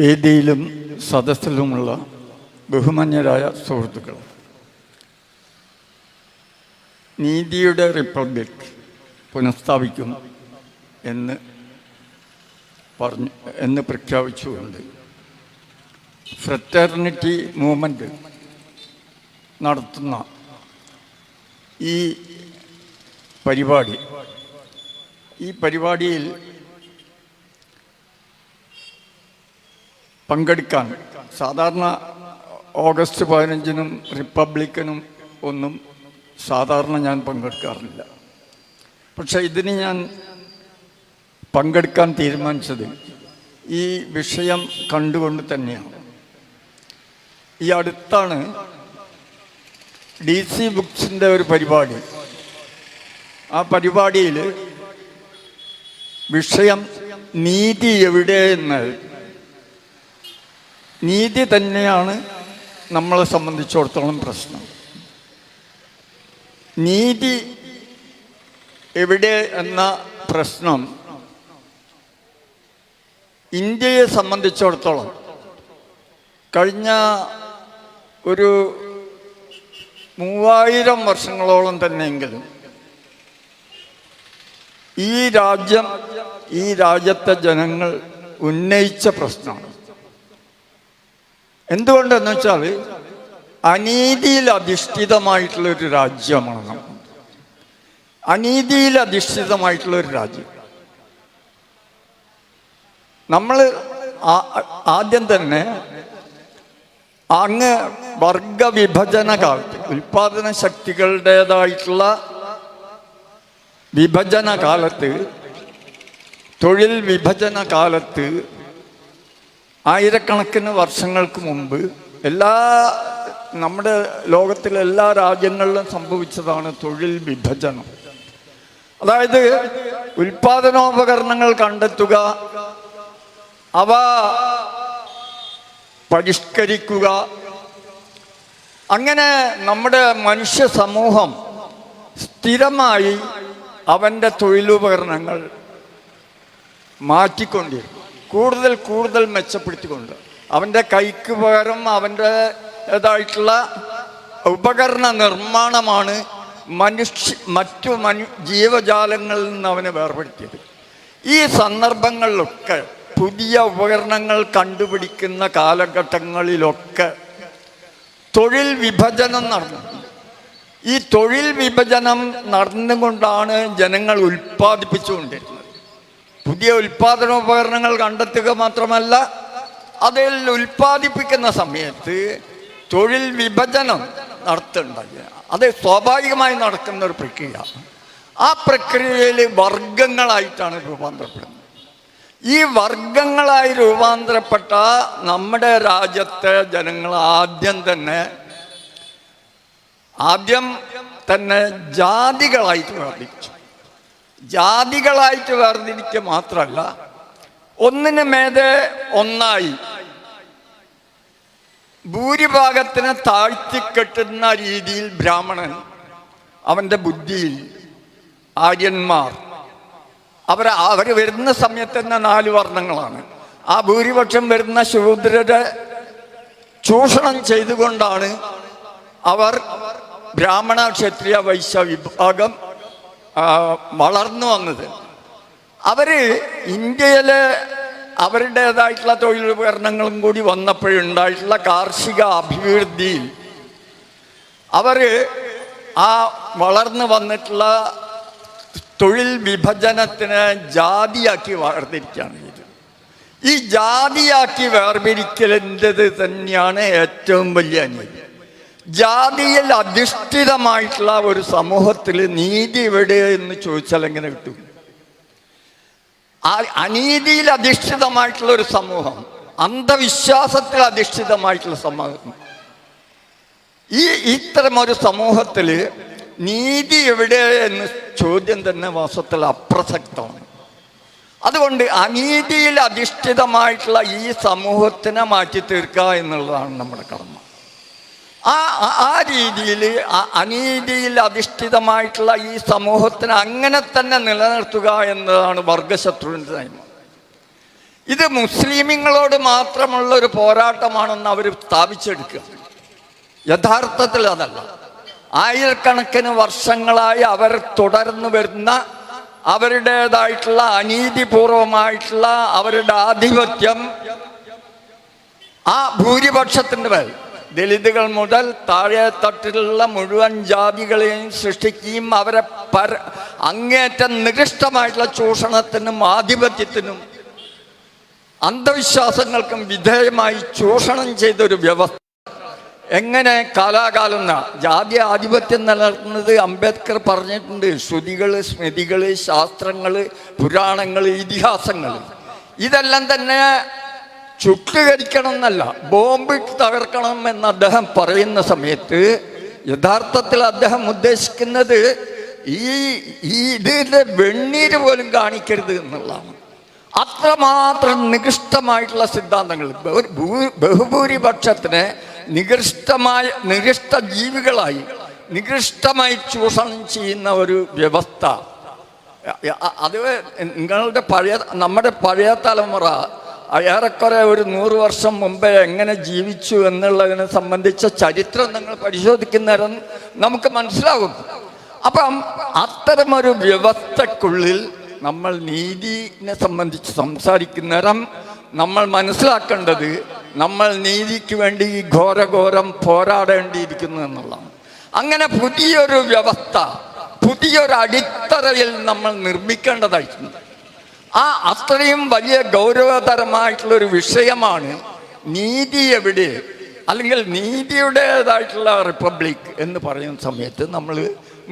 വേദിയിലും സദസ്സിലുമുള്ള ബഹുമാന്യരായ സുഹൃത്തുക്കൾ. നീതിയുടെ റിപ്പബ്ലിക് പുനഃസ്ഥാപിക്കും എന്ന് പറഞ്ഞു എന്ന് പ്രഖ്യാപിച്ചുകൊണ്ട് ഫ്രറ്റേർണിറ്റി മൂവ്മെന്റ് നടത്തുന്ന ഈ പരിപാടി ഈ പരിപാടിയിൽ പങ്കെടുക്കാൻ. സാധാരണ ഓഗസ്റ്റ് പതിനഞ്ചിനും റിപ്പബ്ലിക്കനും ഒന്നും സാധാരണ ഞാൻ പങ്കെടുക്കാറില്ല. പക്ഷേ ഇതിന് ഞാൻ പങ്കെടുക്കാൻ തീരുമാനിച്ചത് ഈ വിഷയം കണ്ടുകൊണ്ട് തന്നെയാണ്. ഈ അടുത്താണ് ഡി സി ബുക്സിന്റെ ഒരു പരിപാടി. ആ പരിപാടിയിൽ വിഷയം നീതി എവിടെ എന്ന് നീതി തന്നെയാണ് നമ്മളെ സംബന്ധിച്ചിടത്തോളം പ്രശ്നം. നീതി എവിടെ എന്ന പ്രശ്നം ഇന്ത്യയെ സംബന്ധിച്ചിടത്തോളം കഴിഞ്ഞ ഒരു മൂവായിരം വർഷങ്ങളോളം തന്നെയെങ്കിലും ഈ രാജ്യം ഈ രാജ്യത്തെ ജനങ്ങൾ ഉന്നയിച്ച പ്രശ്നമാണ്. എന്തുകൊണ്ടെന്ന് വെച്ചാൽ അനീതിയിൽ അധിഷ്ഠിതമായിട്ടുള്ള ഒരു രാജ്യമാണ് നമ്മൾ അനീതിയിൽ അധിഷ്ഠിതമായിട്ടുള്ള ഒരു രാജ്യം നമ്മൾ ആദ്യം തന്നെ അങ്ങ് വർഗവിഭജന കാലത്ത് ഉൽപാദന ശക്തികളുടേതായിട്ടുള്ള വിഭജന കാലത്ത് തൊഴിൽ വിഭജന കാലത്ത് ആയിരക്കണക്കിന് വർഷങ്ങൾക്ക് മുമ്പ് എല്ലാ നമ്മുടെ ലോകത്തിലെ എല്ലാ രാജ്യങ്ങളിലും സംഭവിച്ചതാണ് തൊഴിൽ വിഭജനം. അതായത് ഉൽപാദനോപകരണങ്ങൾ കണ്ടെത്തുക അവ പരിഷ്കരിക്കുക. അങ്ങനെ നമ്മുടെ മനുഷ്യ സമൂഹം സ്ഥിരമായി അവന്റെ തൊഴിലുപകരണങ്ങൾ മാറ്റിക്കൊണ്ടിരുന്നു. കൂടുതൽ കൂടുതൽ മെച്ചപ്പെടുത്തിക്കൊണ്ട് അവന്റെ കൈക്ക് പകരം അവന്റെതായിട്ടുള്ള ഉപകരണ നിർമ്മാണമാണ് മനുഷ്യ മറ്റു മനു ജീവജാലങ്ങളിൽ നിന്ന് അവനെ വേർപെടുത്തിയത്. ഈ സന്ദർഭങ്ങളിലൊക്കെ പുതിയ ഉപകരണങ്ങൾ കണ്ടുപിടിക്കുന്ന കാലഘട്ടങ്ങളിലൊക്കെ തൊഴിൽ വിഭജനം നടന്നു. ഈ തൊഴിൽ വിഭജനം നടന്നുകൊണ്ടാണ് ജനങ്ങൾ ഉൽപ്പാദിപ്പിച്ചുകൊണ്ടിരുന്നത്. പുതിയ ഉൽപാദനോപകരണങ്ങൾ കണ്ടെത്തുക മാത്രമല്ല അതിൽ ഉൽപ്പാദിപ്പിക്കുന്ന സമയത്ത് തൊഴിൽ വിഭജനം നടത്തേണ്ട അത് സ്വാഭാവികമായി നടക്കുന്ന ഒരു പ്രക്രിയ. ആ പ്രക്രിയയിൽ വർഗങ്ങളായിട്ടാണ് രൂപാന്തരപ്പെടുന്നത്. ഈ വർഗങ്ങളായി രൂപാന്തരപ്പെട്ട നമ്മുടെ രാജ്യത്തെ ജനങ്ങൾ ആദ്യം തന്നെ ആദ്യം തന്നെ ജാതികളായിട്ട് വേർതിരിച്ചു ജാതികളായിട്ട് വേർതിരിക്കുക മാത്രമല്ല ഒന്നിന് മേതെ ഒന്നായി. ഭൂരിഭാഗത്തിന് താഴ്ത്തിക്കെട്ടുന്ന രീതിയിൽ ബ്രാഹ്മണൻ അവന്റെ ബുദ്ധിയിൽ ആര്യന്മാർ. അവർ അവർ വരുന്ന സമയത്ത് തന്നെ നാല് വർണങ്ങളാണ്. ആ ഭൂരിപക്ഷം വരുന്ന ശൂദ്രരെ ചൂഷണം ചെയ്തുകൊണ്ടാണ് അവർ ബ്രാഹ്മണ ക്ഷത്രിയ വൈശ്യ വിഭാഗം വളർന്നു വന്നത്. അവർ ഇന്ത്യയിൽ അവരുടേതായിട്ടുള്ള തൊഴിലുപകരണങ്ങളും കൂടി വന്നപ്പോഴുണ്ടായിട്ടുള്ള കാർഷിക അഭിവൃദ്ധിയിൽ അവർ ആ വളർന്നു വന്നിട്ടുള്ള തൊഴിൽ വിഭജനത്തിന് ജാതിയാക്കി വേർതിരിക്കുകയാണ് ചെയ്തത്. ഈ ജാതിയാക്കി വേർതിരിക്കലിന്റെത് തന്നെയാണ് ഏറ്റവും വലിയ അനീതി ജാതിയിൽ അധിഷ്ഠിതമായിട്ടുള്ള ഒരു സമൂഹത്തിൽ നീതി എവിടെ എന്ന് ചോദിച്ചാൽ എങ്ങനെ കിട്ടും? അനീതിയിൽ അധിഷ്ഠിതമായിട്ടുള്ള ഒരു സമൂഹം അന്ധവിശ്വാസത്തിൽ അധിഷ്ഠിതമായിട്ടുള്ള സമൂഹം. ഈ ഇത്തരം ഒരു സമൂഹത്തിൽ നീതി എവിടെ എന്ന് ചോദ്യം തന്നെ വാസ്തവത്തിൽ അപ്രസക്തമാണ്. അതുകൊണ്ട് അനീതിയിൽ അധിഷ്ഠിതമായിട്ടുള്ള ഈ സമൂഹത്തിനെ മാറ്റി തീർക്കുക എന്നുള്ളതാണ് നമ്മുടെ കർമ്മം ആ ആ- രീതിയിൽ അനീതിയിൽ അധിഷ്ഠിതമായിട്ടുള്ള ഈ സമൂഹത്തിന് അങ്ങനെ തന്നെ നിലനിർത്തുക എന്നതാണ് വർഗശത്രുവിന്റെ നയം. ഇത് മുസ്ലിമുകളോട് മാത്രമുള്ള ഒരു പോരാട്ടമാണെന്ന് അവർ സ്ഥാപിച്ചെടുക്കുക. യഥാർത്ഥത്തിൽ അതല്ല. ആയിരക്കണക്കിന് വർഷങ്ങളായി അവർ തുടർന്നു വരുന്ന അവരുടേതായിട്ടുള്ള അനീതിപൂർവമായിട്ടുള്ള അവരുടെ ആധിപത്യം ആ ഭൂരിപക്ഷത്തിന്റെ മേൽ. ദലിതുകൾ മുതൽ താഴെ തട്ടിലുള്ള മുഴുവൻ ജാതികളെയും സൃഷ്ടിക്കുകയും അവരെ പര അങ്ങേറ്റം നികൃഷ്ടമായിട്ടുള്ള ചൂഷണത്തിനും ആധിപത്യത്തിനും അന്ധവിശ്വാസങ്ങൾക്കും വിധേയമായി ചൂഷണം ചെയ്തൊരു വ്യവസ്ഥ. എങ്ങനെ കാലാകാലം ജാതി ആധിപത്യം നിലനിർത്തുന്നത് അംബേദ്കർ പറഞ്ഞിട്ടുണ്ട്. ശ്രുതികൾ സ്മൃതികൾ ശാസ്ത്രങ്ങൾ പുരാണങ്ങൾ ഇതിഹാസങ്ങൾ ഇതെല്ലാം തന്നെ ചുട്ടുകരിക്കണം എന്നല്ല ബോംബ് തകർക്കണം എന്ന് അദ്ദേഹം പറയുന്ന സമയത്ത് യഥാർത്ഥത്തിൽ അദ്ദേഹം ഉദ്ദേശിക്കുന്നത് ഈ ഇതിന്റെ വെണ്ണീര് പോലും കാണിക്കരുത് എന്നുള്ളതാണ്. അത്രമാത്രം നികൃഷ്ടമായിട്ടുള്ള സിദ്ധാന്തങ്ങൾ. ബഹുഭൂരിപക്ഷത്തിന് നികൃഷ്ടമായ നികൃഷ്ട ജീവികളായി നികൃഷ്ടമായി ചൂഷണം ചെയ്യുന്ന ഒരു വ്യവസ്ഥ. അത് നിങ്ങളുടെ പഴയ നമ്മുടെ പഴയ തലമുറ ഏറെക്കുറെ ഒരു നൂറ് വർഷം മുമ്പേ എങ്ങനെ ജീവിച്ചു എന്നുള്ളതിനെ സംബന്ധിച്ച ചരിത്രം നിങ്ങൾ പരിശോധിക്കുന്നേരം നമുക്ക് മനസ്സിലാകും. അപ്പം അത്തരമൊരു വ്യവസ്ഥക്കുള്ളിൽ നമ്മൾ നീതിനെ സംബന്ധിച്ച് സംസാരിക്കുന്നേരം നമ്മൾ മനസ്സിലാക്കേണ്ടത് നമ്മൾ നീതിക്ക് വേണ്ടി ഘോരഘോരം പോരാടേണ്ടിയിരിക്കുന്നു എന്നുള്ളതാണ്. അങ്ങനെ പുതിയൊരു വ്യവസ്ഥ പുതിയൊരു അടിത്തറയിൽ നമ്മൾ നിർമ്മിക്കേണ്ടതായിട്ടുണ്ട്. ആ അത്രയും വലിയ ഗൗരവതരമായിട്ടുള്ള ഒരു വിഷയമാണ് നീതി എവിടെ? അല്ലെങ്കിൽ നീതിയുടേതായിട്ടുള്ള റിപ്പബ്ലിക് എന്ന് പറയുന്ന സമയത്ത് നമ്മൾ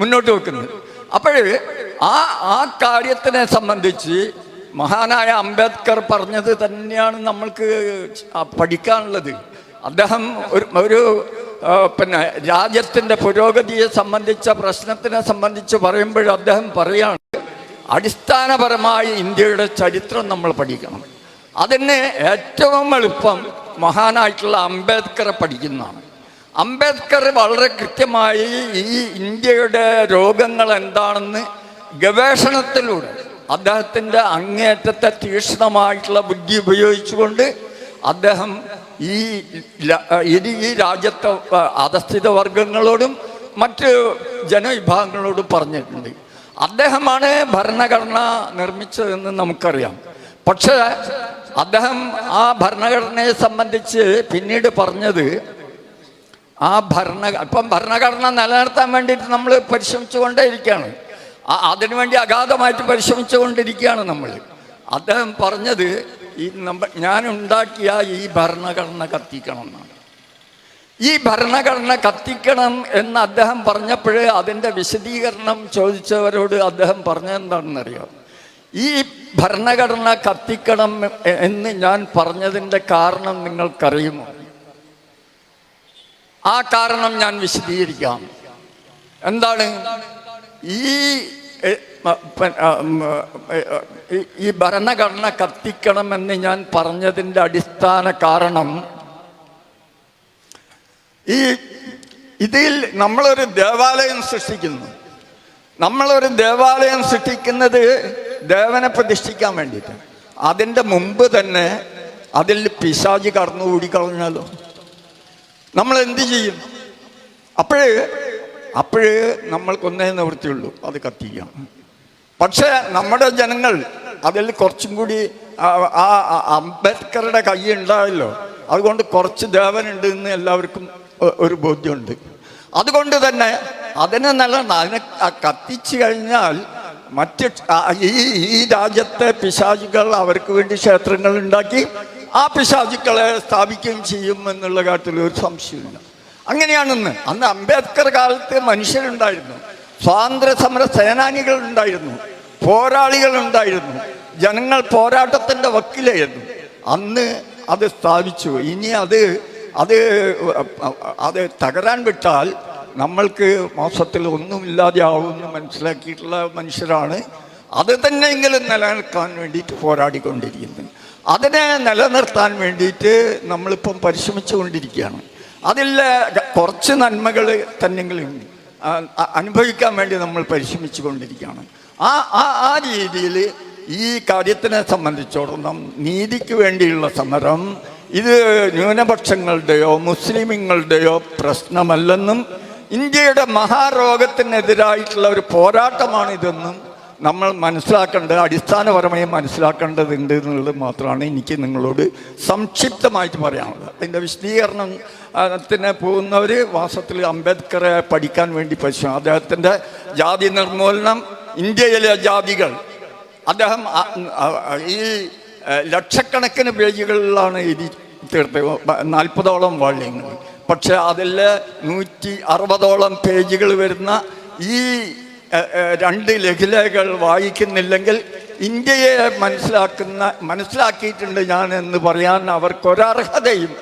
മുന്നോട്ട് വെക്കുന്നത്. അപ്പോൾ ആ ആ കാര്യത്തിനെ സംബന്ധിച്ച് മഹാനായ അംബേദ്കർ പറഞ്ഞത് തന്നെയാണ് നമ്മൾക്ക് പഠിക്കാനുള്ളത്. അദ്ദേഹം ഒരു ഒരു പിന്നെ രാജ്യത്തിന്റെ പുരോഗതിയെ സംബന്ധിച്ച പ്രശ്നത്തിനെ സംബന്ധിച്ച് പറയുമ്പോൾ അദ്ദേഹം പറയാണ് അടിസ്ഥാനപരമായി ഇന്ത്യയുടെ ചരിത്രം നമ്മൾ പഠിക്കണം. അതിനെ ഏറ്റവും എളുപ്പം മഹാനായിട്ടുള്ള അംബേദ്കറെ പഠിക്കുന്നതാണ്. അംബേദ്കർ വളരെ കൃത്യമായി ഈ ഇന്ത്യയുടെ രോഗങ്ങൾ എന്താണെന്ന് ഗവേഷണത്തിലൂടെ അദ്ദേഹത്തിന്റെ അങ്ങേറ്റത്തെ തീക്ഷ്ണമായിട്ടുള്ള ബുദ്ധി ഉപയോഗിച്ചുകൊണ്ട് അദ്ദേഹം ഈ ഇനി ഈ രാജ്യത്തെ അധസ്ഥിത വർഗങ്ങളോടും മറ്റ് ജനവിഭാഗങ്ങളോടും പറഞ്ഞിട്ടുണ്ട്. അദ്ദേഹമാണ് ഭരണഘടന നിർമ്മിച്ചതെന്ന് നമുക്കറിയാം. പക്ഷേ അദ്ദേഹം ആ ഭരണഘടനയെ സംബന്ധിച്ച് പിന്നീട് പറഞ്ഞത് ആ ഭരണ ഇപ്പം ഭരണഘടന നിലനിർത്താൻ വേണ്ടിയിട്ട് നമ്മൾ പരിശ്രമിച്ചുകൊണ്ടേയിരിക്കുകയാണ്. അതിനുവേണ്ടി അഗാധമായിട്ട് പരിശ്രമിച്ചുകൊണ്ടിരിക്കുകയാണ് നമ്മൾ. അദ്ദേഹം പറഞ്ഞത് ഈ നമ്മ ഞാൻ ഉണ്ടാക്കിയ ഈ ഭരണഘടന കത്തിക്കണം എന്നാണ് ഈ ഭരണഘടന കത്തിക്കണം എന്ന് അദ്ദേഹം പറഞ്ഞപ്പോഴേ അതിന്റെ വിശദീകരണം ചോദിച്ചവരോട് അദ്ദേഹം പറഞ്ഞെന്താണെന്നറിയോ? ഈ ഭരണഘടന കത്തിക്കണം എന്ന് ഞാൻ പറഞ്ഞതിന്റെ കാരണം നിങ്ങൾക്കറിയുമോ? ആ കാരണം ഞാൻ വിശദീകരിക്കാം. എന്താണ്? ഈ ഈ ഭരണഘടന കത്തിക്കണമെന്ന് ഞാൻ പറഞ്ഞതിന്റെ അടിസ്ഥാന കാരണം ഈ ഇതിൽ നമ്മളൊരു ദേവാലയം സൃഷ്ടിക്കുന്നു. നമ്മളൊരു ദേവാലയം സൃഷ്ടിക്കുന്നത് ദേവനെ പ്രതിഷ്ഠിക്കാൻ വേണ്ടിയിട്ട് അതിന്റെ മുമ്പ് തന്നെ അതിൽ പിശാചി കടന്നുകൂടി കളഞ്ഞാലോ? നമ്മൾ എന്ത് ചെയ്യും? അപ്പോഴേ അപ്പോഴേ നമ്മൾക്കൊന്നേ നിവൃത്തിയുള്ളൂ അത് കത്തിക്കാം. പക്ഷേ നമ്മുടെ ജനങ്ങൾ അതിൽ കുറച്ചും കൂടി ആ അംബേദ്കറുടെ കൈ ഉണ്ടായല്ലോ. അതുകൊണ്ട് കുറച്ച് ദേവനുണ്ട് എന്ന് എല്ലാവർക്കും ഒരു ബോധ്യമുണ്ട്. അതുകൊണ്ട് തന്നെ അതിനെ നല്ല അതിനെ കത്തിച്ചു കഴിഞ്ഞാൽ മറ്റ് ഈ ഈ രാജ്യത്തെ പിശാചുകൾ അവർക്ക് വേണ്ടി ക്ഷേത്രങ്ങൾ ഉണ്ടാക്കി ആ പിശാചുക്കളെ സ്ഥാപിക്കുകയും ചെയ്യും എന്നുള്ള കാര്യത്തിൽ ഒരു സംശയമില്ല അങ്ങനെയാണെന്ന് അന്ന് അംബേദ്കർ കാലത്ത് മനുഷ്യരുണ്ടായിരുന്നു. സ്വാതന്ത്ര്യ സമര സേനാനികൾ ഉണ്ടായിരുന്നു പോരാളികൾ ഉണ്ടായിരുന്നു. ജനങ്ങൾ പോരാട്ടത്തിന്റെ വക്കിലായിരുന്നു. അന്ന് അത് സ്ഥാപിച്ചു. ഇനി അത് അത് അത് തകരാൻ വിട്ടാൽ നമ്മൾക്ക് മാസത്തിൽ ഒന്നുമില്ലാതെ ആവുമെന്ന് മനസ്സിലാക്കിയിട്ടുള്ള മനുഷ്യരാണ്. അത് തന്നെയെങ്കിലും നിലനിൽക്കാൻ വേണ്ടിയിട്ട് പോരാടിക്കൊണ്ടിരിക്കുന്നത് അതിനെ നിലനിർത്താൻ വേണ്ടിയിട്ട് നമ്മളിപ്പം പരിശ്രമിച്ചുകൊണ്ടിരിക്കുകയാണ്. അതിൽ കുറച്ച് നന്മകൾ തന്നെങ്കിലും അനുഭവിക്കാൻ വേണ്ടി നമ്മൾ പരിശ്രമിച്ചു കൊണ്ടിരിക്കുകയാണ് ആ ആ ആ രീതിയിൽ ഈ കാര്യത്തിനെ സംബന്ധിച്ചോളം നീതിക്ക് വേണ്ടിയുള്ള സമരം ഇത് ന്യൂനപക്ഷങ്ങളുടെയോ മുസ്ലിമുകളുടെയോ പ്രശ്നമല്ലെന്നും ഇന്ത്യയുടെ മഹാരോഗത്തിനെതിരായിട്ടുള്ള ഒരു പോരാട്ടമാണിതെന്നും നമ്മൾ മനസ്സിലാക്കേണ്ടത് അടിസ്ഥാനപരമായി മനസ്സിലാക്കേണ്ടതുണ്ട് എന്നുള്ളത് മാത്രമാണ് എനിക്ക് നിങ്ങളോട് സംക്ഷിപ്തമായിട്ട് പറയാനുള്ളത്. അതിന്റെ വിശദീകരണം ആ, ത്തിന് പോകുന്നവർ വാസത്തിൽ അംബേദ്കറെ പഠിക്കാൻ വേണ്ടി പഠിച്ചു. അദ്ദേഹത്തിന്റെ ജാതി നിർമൂലനം ഇന്ത്യയിലെ ജാതികൾ. അദ്ദേഹം ഈ ലക്ഷക്കണക്കിന് പേജുകളിലാണ് എഴുതി തീർത്തത്. നാൽപ്പതോളം വാള്യങ്ങൾ. പക്ഷെ അതിൽ നൂറ്റി അറുപതോളം പേജുകൾ വരുന്ന ഈ രണ്ട് ലഘുലേഖകൾ വായിക്കുന്നില്ലെങ്കിൽ ഇന്ത്യയെ മനസ്സിലാക്കുന്ന മനസ്സിലാക്കിയിട്ടുണ്ട് ഞാൻ എന്ന് പറയാൻ അവർക്കൊരർഹതയും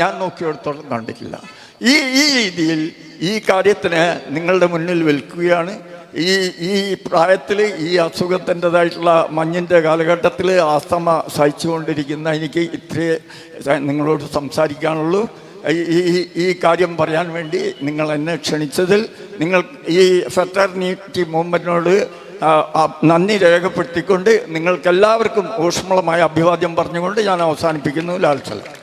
ഞാൻ നോക്കിയെടുത്തോളം കണ്ടിട്ടില്ല. ഈ ഈ രീതിയിൽ ഈ കാര്യത്തിന് നിങ്ങളുടെ മുന്നിൽ വിൽക്കുകയാണ്. ഈ ഈ പ്രായത്തിൽ ഈ അസുഖത്തിന്റെതായിട്ടുള്ള മഞ്ഞിന്റെ കാലഘട്ടത്തിൽ ആസ്തമ സഹിച്ചുകൊണ്ടിരിക്കുന്ന എനിക്ക് ഇത്രയേ നിങ്ങളോട് സംസാരിക്കാനുള്ളൂ. ഈ- ഈ കാര്യം പറയാൻ വേണ്ടി നിങ്ങൾ എന്നെ ക്ഷണിച്ചതിൽ നിങ്ങൾ ഈ ഫെറ്റർനിറ്റി മൂവ്മെന്റിനോട് നന്ദി രേഖപ്പെടുത്തിക്കൊണ്ട് നിങ്ങൾക്കെല്ലാവർക്കും ഊഷ്മളമായ അഭിവാദ്യം പറഞ്ഞുകൊണ്ട് ഞാൻ അവസാനിപ്പിക്കുന്നു. ലാൽ സലാം.